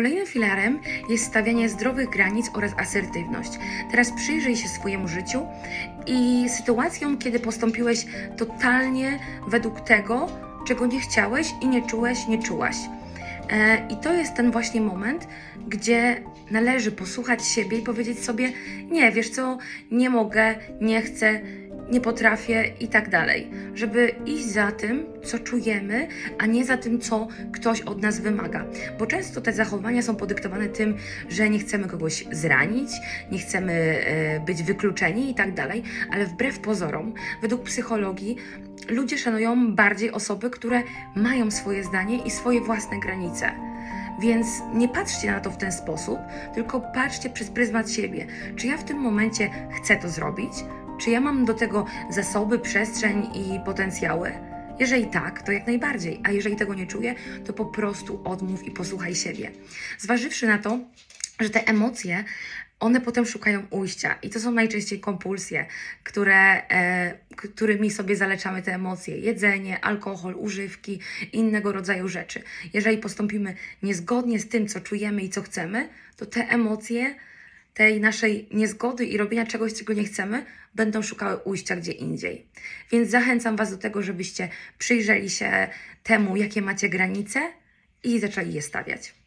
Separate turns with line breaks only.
Kolejnym filarem jest stawianie zdrowych granic oraz asertywność. Teraz przyjrzyj się swojemu życiu i sytuacjom, kiedy postąpiłeś totalnie według tego, czego nie chciałeś i nie czułeś, nie czułaś. E, I to jest ten właśnie moment, gdzie należy posłuchać siebie i powiedzieć sobie: Nie, wiesz co, nie mogę, nie chcę, nie potrafię i tak dalej. Żeby iść za tym, co czujemy, a nie za tym, co ktoś od nas wymaga. Bo często te zachowania są podyktowane tym, że nie chcemy kogoś zranić, nie chcemy e, być wykluczeni i tak dalej, ale wbrew pozorom, według psychologii, ludzie szanują bardziej osoby, które mają swoje zdanie i swoje własne granice. Więc nie patrzcie na to w ten sposób, tylko patrzcie przez pryzmat siebie. Czy ja w tym momencie chcę to zrobić? Czy ja mam do tego zasoby, przestrzeń i potencjały? Jeżeli tak, to jak najbardziej, a jeżeli tego nie czuję, to po prostu odmów i posłuchaj siebie. Zważywszy na to, że te emocje, one potem szukają ujścia i to są najczęściej kompulsje, które, e, którymi sobie zaleczamy te emocje. Jedzenie, alkohol, używki, innego rodzaju rzeczy. Jeżeli postąpimy niezgodnie z tym, co czujemy i co chcemy, to te emocje tej naszej niezgody i robienia czegoś, czego nie chcemy, będą szukały ujścia gdzie indziej. Więc zachęcam Was do tego, żebyście przyjrzeli się temu, jakie macie granice i zaczęli je stawiać.